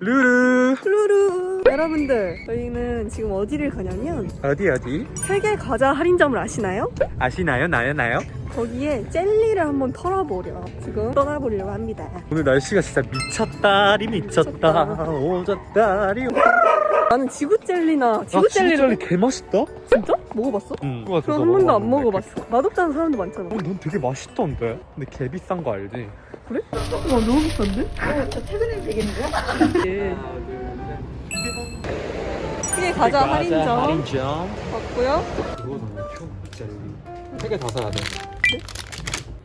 루루 루루 여러분들 저희는 지금 어디를 가냐면 어디 어디? 세계 과자 할인점을 아시나요? 아시나요? 나요 나요? 거기에 젤리를 한번 털어보려 지금 떠나보려고 합니다 오늘 날씨가 진짜 미쳤다리 미쳤다 미쳤다. 오졌다리 나는 지구 젤리나 지구 아 젤리를 진짜 개 맛있다? 진짜? 먹어봤어? 응 그럼 한 번도 안 먹어봤어 맛없다는 사람도 많잖아 어, 넌 되게 맛있던데? 근데 개 비싼 거 알지? 그래? 와 너무 비싼데? 저 퇴근해도 되겠는데요? 예. 세계 과자 할인점 할인점 왔고요 그거는 큐 젤리 세 개 다 사야 돼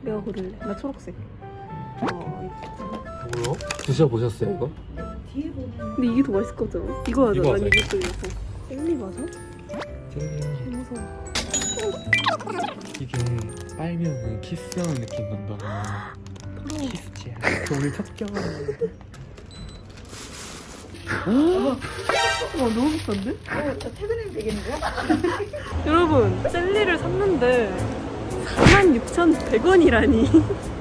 내가 고를래 나 초록색 어, 뭐요? 드셔보셨어요 이거? 뒤에 보면 근데 이게 더 맛있을 거잖아 이거 하자 이거 난 하자. 이게 또 이거 젤리 맞아? 젤리 무서워 이게 빨면은 키스하는 느낌 난다 더러워 키스지야 오늘 첫 경험 와 너무 비싼데? 어, 저 퇴근해도 되겠는데요? 여러분 젤리를 샀는데 46,100원이라니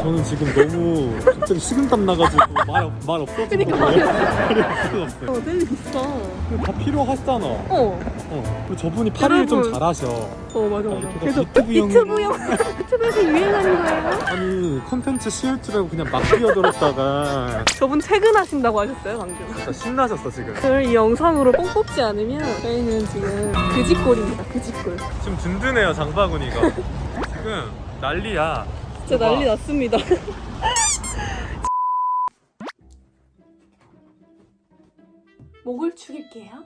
저는 지금 너무 갑자기 식은땀 나가지고 말, 없- 말 없어지고 그러니까. 말이 없어 어 젤리 비싸 다 필요하잖아. 어, 어. 그리고 저분이 파리를 좀 여러분. 잘하셔. 어 맞아 맞아. 그래서 유튜브용- 유튜브용 유튜브에서 유행하는 거예요? 아니 컨텐츠 씌울 줄 알고 그냥 막 뛰어들었다가. 저분 퇴근하신다고 하셨어요 방금? 진짜 신나셨어 지금. 오늘 이 영상으로 뽕 뽑지 않으면 저희는 지금 그지꼴입니다 그지꼴 지금 든든해요 장바구니가. 지금 난리야 진짜 난리 났습니다. 목을 축일게요.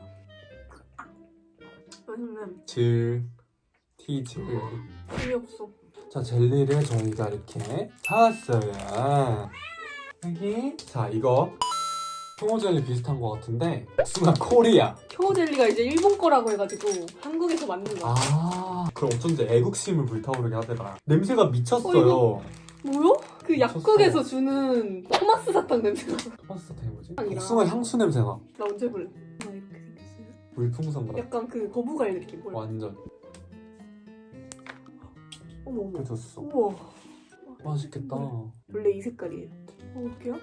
왜냐면 질 티즈 재미없어 자 젤리를 저희가 이렇게 사왔어요. 여기 자 이거 통호 젤리 비슷한 것 같은데 순간 코리아. 쿄 젤리가 이제 일본 거라고 해가지고 한국에서 만든 거야. 아 그럼 어쩐지 애국심을 불타오르게 하더라. 냄새가 미쳤어요. 어, 뭐요? 그 약국에서 주는 토마스 사탕 냄새가. 나. 토마스 사탕이 뭐지? 아니라. 복숭아 향수 냄새나 나 언제 볼래? 나 이렇게 생겼어요? 물풍선 같아. 약간 그 거부갈 느낌 몰라 완전. 어머 어머. 해줬어. 우와. 맛있겠다. 원래 이 색깔이에요. 먹을게요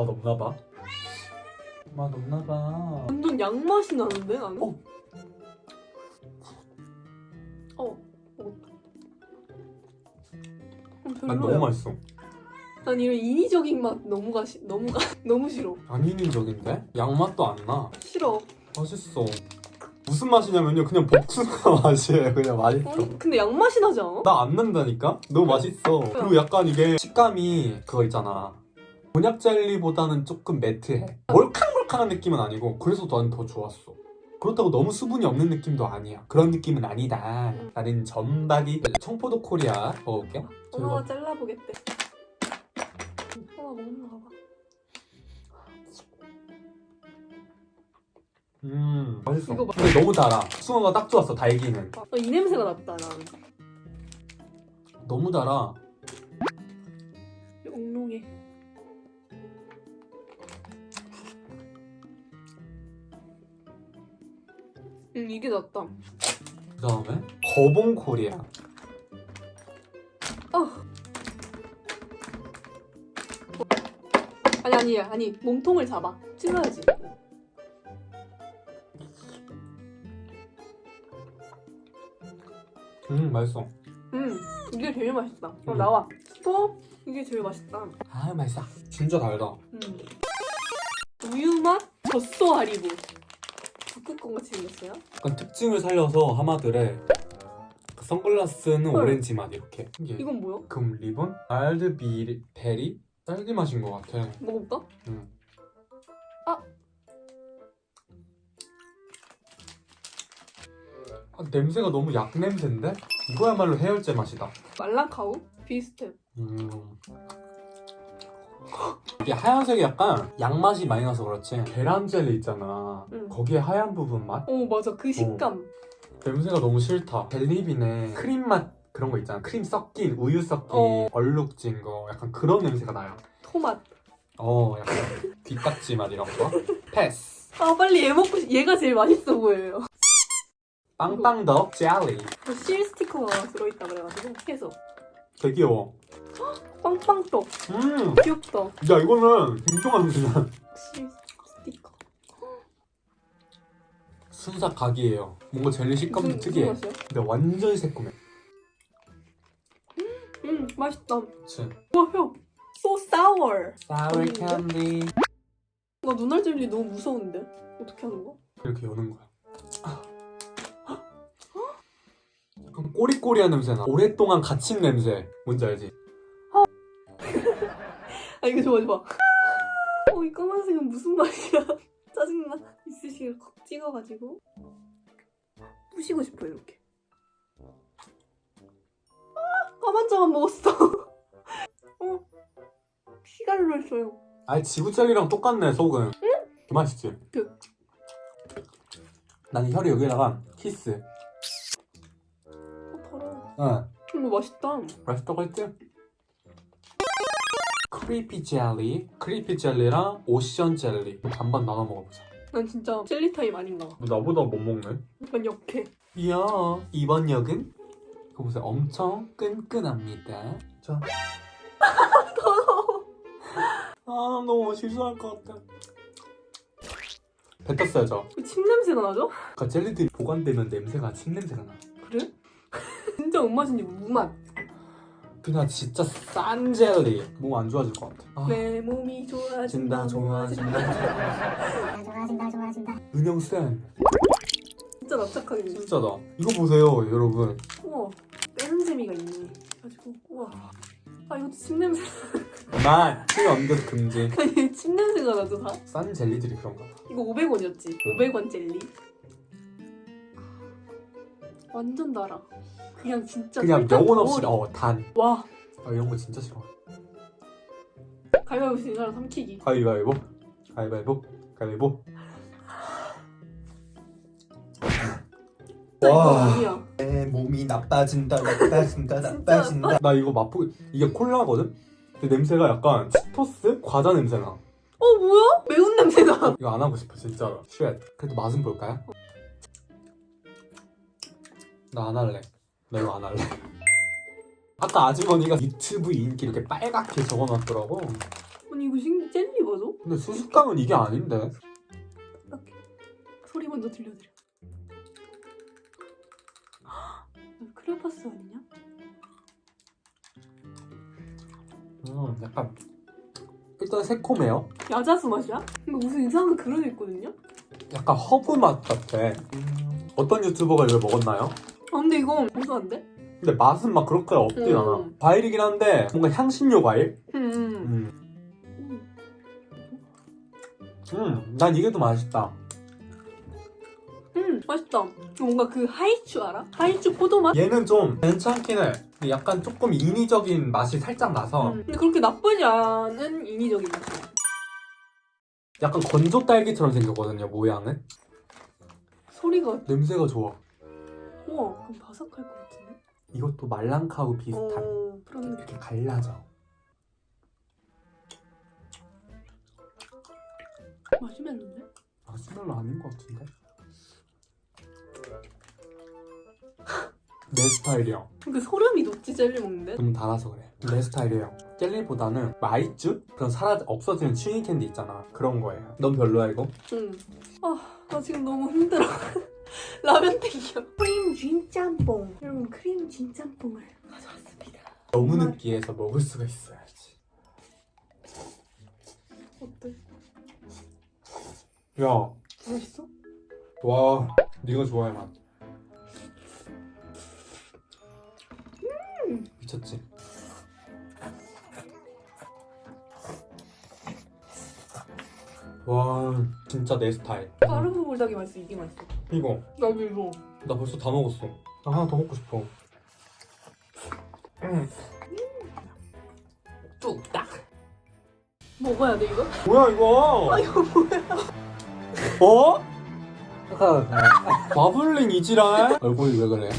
맛 없나 봐. 맛 없나 봐. 완전 양 맛이 나는데 나는? 어. 어 먹었다 음, 별로야. 너무 맛있어. 난 이런 인위적인 맛 너무 가 시, 너무 가 너무 싫어. 안 인위적인데? 양 맛도 안 나. 싫어. 맛있어. 무슨 맛이냐면요 그냥 복숭아 맛이에요. 그냥 맛있어. 아니 근데 양 맛이 나지 않아? 나 안 난다니까? 너무 맛있어. 그리고 약간 이게 식감이 그거 있잖아 곤약 젤리보다는 조금 매트해. 몰캉몰캉한 느낌은 아니고 그래서 난 더 좋았어. 그렇다고 너무 수분이 없는 느낌도 아니야. 그런 느낌은 아니다. 나는 전박이 청포도 코리아 먹어볼게요 엄마가 잘라보겠대. 엄마 먹나 봐음 맛있어. 이거 봐. 근데 너무 달아. 숭어가 딱 좋았어 달기는. 어, 이 냄새가 났다 나는 너무 달아. 옹롱해 음 이게 낫다. 그 다음에 거봉 코리아. 아니 아니 아니 몸통을 잡아. 찔러야지. 음 맛있어. 음 이게 제일 맛있다. 그럼 음. 나와. 스톱 이게 제일 맛있다. 아 맛있어 진짜 달다. 음. 우유 맛? 젖소 하리보 북극곰 같이 생겼어요 약간 특징을 살려서 하마들의 그 선글라스는 헐. 오렌지 맛 이렇게 이게 이건 뭐야? 금 리본 알드비 베리 딸기 맛인 것 같아 먹어볼까? 응. 아. 아, 냄새가 너무 약 냄새인데 이거야말로 해열제 맛이다 말랑카우? 비슷해 음. 이게 하얀색이 약간 양맛이 많이 나서 그렇지? 계란 젤리 있잖아. 응. 거기에 하얀 부분 맛? 어 맞아. 그 식감. 냄새가 너무 싫다. 젤리빈에 크림 맛 그런 거 있잖아. 크림 섞인 우유 섞인 어. 얼룩진 거. 약간 그런 냄새가 나요. 토맛 어 약간 뒷딱지 맛 이런 거. 패스. 아 빨리 얘 먹고 싶... 얘가 제일 맛있어 보여요. 빵빵덕 젤리. 실 스티커가 들어있다 그래가지고 해서 되게 귀여워. 빵빵떡 음, 귀엽다. 야 이거는 굉장한 그냥 실 스티커. 순삭 각이에요. 뭔가 젤리 식감도 무슨- 특이해. 맛이야? 근데 완전 새콤해. 음 맛있다. 그치? 와 형. So sour. Sour 음. candy. 나 눈알 젤리 너무 무서운데? 어떻게 하는 거야? 이렇게 여는 거야. 약간 꼬리꼬리한 냄새나. 오랫동안 갇힌 냄새. 뭔지 알지? 아 이거 좋아 좋아. 어 이 까만색은 무슨 맛이야? 짜증나. 이쑤시개 콕 찍어가지고 부시고 싶어 이렇게. 아 까만 자만 먹었어. 어 피가 흘렀어요. 아니 지구젤리랑 똑같네 속은. 응? 그 맛있지? 그. 난 혀를 여기다가 키스. 응. 이거 맛있다. 맛있다고 했지? 크리피 젤리, 크리피 젤리랑 오션 젤리 반반 나눠 먹어보자. 난 진짜 젤리 타임 아닌가 봐. 너 나보다 못 먹네. 약간 역해. 이야 이번 역은 이거 보세요 엄청 끈끈합니다. 자. 더러워. 아 너무 실수할 것 같아. 뱉었어요 저. 침 냄새가 나죠? 그러니까 젤리들이 보관되면 냄새가 침 냄새가 나. 그래? 진짜 무맛인지 무맛. 그냥 진짜 싼 젤리. 몸 안 좋아질 것 같아. 아, 내 몸이 좋아진다 좋아진다 좋아진다. 좋아진다 좋아진다 은영 쌤 진짜 납작하게. 진짜다. 이거 보세요 여러분. 우와 빼는 재미가 있네. 가지고 우와. 아 이것도 침 냄새. 만술 얹겨서 금지. 아니 침 냄새가 나죠 다. 싼 젤리들이 그런가 봐. 이거 500원이었지. 500원 젤리. 완전 달아. 그냥 진짜 그냥 살짝 영혼 없이 먹어도- 어 단. 와 아, 이런 거 진짜 싫어. 가위바위보 진 사람 삼키기. 가위바위보. 가위바위보. 가위바위보. 진짜 이거 아니야. 내 몸이 나빠진다 나빠진다 나빠진다. 나 이거 맛보 이게 콜라거든? 근데 냄새가 약간 치토스 과자 냄새나 어 뭐야? 매운 냄새나. 이거 안 하고 싶어 진짜로 쉣 그래도 맛은 볼까요? 나 안 할래 나 이거 안 할래 아까 아주머니가 유튜브 인기 이렇게 빨갛게 적어놨더라고 아니 이거 신 젤리 맞아? 근데 수수깡은 이게 아닌데 딱딱해. 소리 먼저 들려드려. 헉, 크레파스 아니냐? 음 약간 일단 새콤해요 야자수 맛이야? 이거 무슨 이상한 그런 애 있거든요? 약간 허브 맛 같아 음, 어떤 유튜버가 이걸 먹었나요? 이거 고소한데? 근데 맛은 막 그렇게 없진 음. 않아. 과일이긴 한데 뭔가 향신료 과일? 음. 음. 음, 난 이게 더 맛있다. 음 맛있다. 뭔가 그 하이츄 알아? 하이츄 포도 맛? 얘는 좀 괜찮긴 해. 근데 약간 조금 인위적인 맛이 살짝 나서 음. 근데 그렇게 나쁘지 않은 인위적인 맛이야. 약간 건조 딸기처럼 생겼거든요, 모양은. 소리가 냄새가 좋아. 우와 그럼 바삭할 것 같은데? 이것도 말랑카우 비슷한. 어 그런 느낌. 이렇게 갈라져. 맛있겠는데? 마시멜로 아닌 것 같은데? 내 스타일이야. 근데 소름이 돋지 젤리 먹는데? 너무 달아서 그래. 내 스타일이에요. 젤리보다는 마이쮸? 그런 사라 없어지는 츄잉 캔디 있잖아. 그런 거예요. 넌 별로야 이거? 응. 아, 나 지금 너무 힘들어. 라면 땡겨. 크림 진짬뽕. 여러분, 크림 진짬뽕을 가져왔습니다. 너무 정말. 느끼해서 먹을 수가 있어야지. 어때? 야, 맛있어? 와, 네가 좋아해 맛. 미쳤지. 와, 진짜 내 스타일. 까르보 불닭이 맛있어, 이게 맛있어. 이거 나도 이거. 나 벌써 다 먹었어. 나 하나 더 먹고 싶어. 음. 뚝딱. 먹어야 돼, 이거? 뭐야 이거? 아, 이거 뭐야? 어? 마블링 이지랄? 얼굴이 왜 그래?